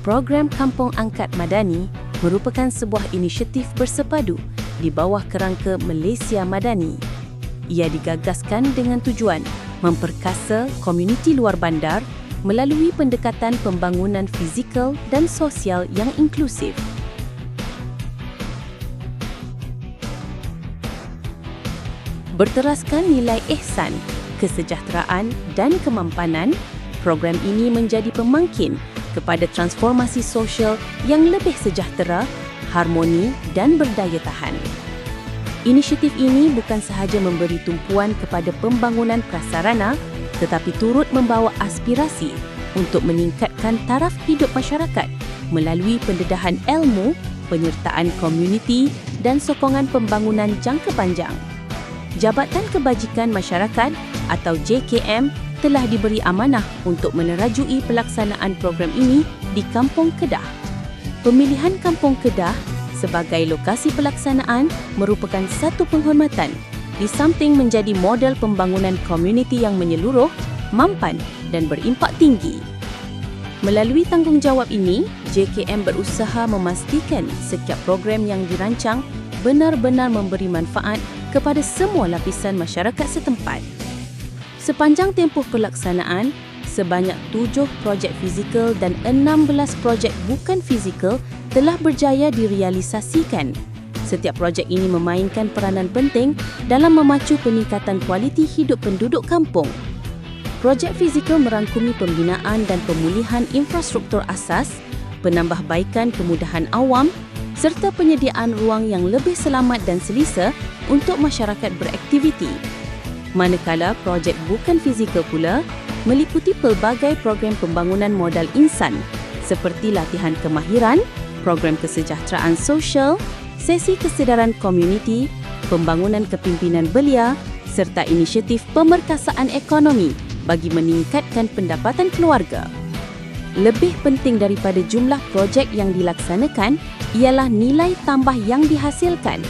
Program Kampung Angkat Madani merupakan sebuah inisiatif bersepadu di bawah kerangka Malaysia Madani. Ia digagaskan dengan tujuan memperkasa komuniti luar bandar melalui pendekatan pembangunan fizikal dan sosial yang inklusif. Berteraskan nilai ihsan, kesejahteraan dan kemampanan, program ini menjadi pemangkin kepada transformasi sosial yang lebih sejahtera, harmoni dan berdaya tahan. Inisiatif ini bukan sahaja memberi tumpuan kepada pembangunan prasarana tetapi turut membawa aspirasi untuk meningkatkan taraf hidup masyarakat melalui pendedahan ilmu, penyertaan komuniti dan sokongan pembangunan jangka panjang. Jabatan Kebajikan Masyarakat atau JKM telah diberi amanah untuk menerajui pelaksanaan program ini di Kampung Kedah. Pemilihan Kampung Kedah sebagai lokasi pelaksanaan merupakan satu penghormatan di samping menjadi model pembangunan komuniti yang menyeluruh, mampan dan berimpak tinggi. Melalui tanggungjawab ini, JKM berusaha memastikan setiap program yang dirancang benar-benar memberi manfaat kepada semua lapisan masyarakat setempat. Sepanjang tempoh pelaksanaan, sebanyak tujuh projek fizikal dan enam belas projek bukan fizikal telah berjaya direalisasikan. Setiap projek ini memainkan peranan penting dalam memacu peningkatan kualiti hidup penduduk kampung. Projek fizikal merangkumi pembinaan dan pemulihan infrastruktur asas, penambahbaikan kemudahan awam serta penyediaan ruang yang lebih selamat dan selesa untuk masyarakat beraktiviti manakala projek bukan fizikal pula meliputi pelbagai program pembangunan modal insan seperti latihan kemahiran, program kesejahteraan sosial, sesi kesedaran komuniti, pembangunan kepimpinan belia serta inisiatif pemerkasaan ekonomi bagi meningkatkan pendapatan keluarga. Lebih penting daripada jumlah projek yang dilaksanakan ialah nilai tambah yang dihasilkan.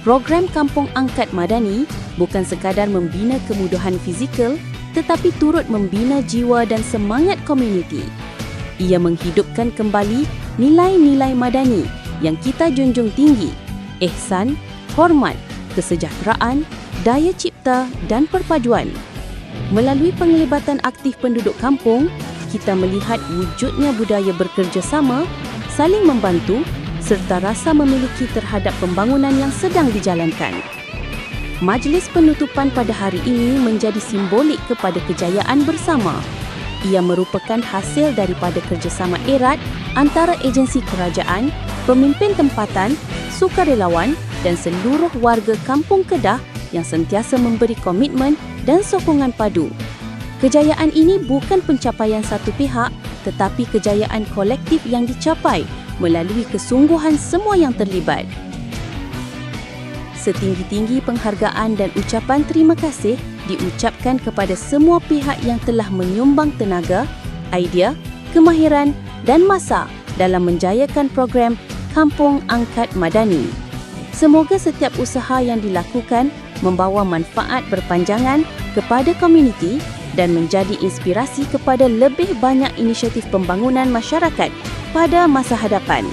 Program Kampung Angkat Madani bukan sekadar membina kemudahan fizikal tetapi turut membina jiwa dan semangat komuniti. Ia menghidupkan kembali nilai-nilai madani yang kita junjung tinggi, ihsan, hormat, kesejahteraan, daya cipta dan perpaduan. Melalui penglibatan aktif penduduk kampung, kita melihat wujudnya budaya bekerjasama, saling membantu serta rasa memiliki terhadap pembangunan yang sedang dijalankan. Majlis penutupan pada hari ini menjadi simbolik kepada kejayaan bersama. Ia merupakan hasil daripada kerjasama erat antara agensi kerajaan, pemimpin tempatan, sukarelawan dan seluruh warga Kampung Kedah yang sentiasa memberi komitmen dan sokongan padu. Kejayaan ini bukan pencapaian satu pihak tetapi kejayaan kolektif yang dicapai melalui kesungguhan semua yang terlibat setinggi-tinggi penghargaan dan ucapan terima kasih diucapkan kepada semua pihak yang telah menyumbang tenaga, idea, kemahiran dan masa dalam menjayakan program Kampung Angkat Madani. Semoga setiap usaha yang dilakukan membawa manfaat berpanjangan kepada komuniti dan menjadi inspirasi kepada lebih banyak inisiatif pembangunan masyarakat pada masa hadapan.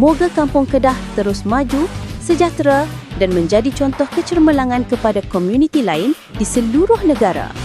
Moga Kampung Kedah terus maju, sejahtera dan menjadi contoh kecermelangan kepada komuniti lain di seluruh negara.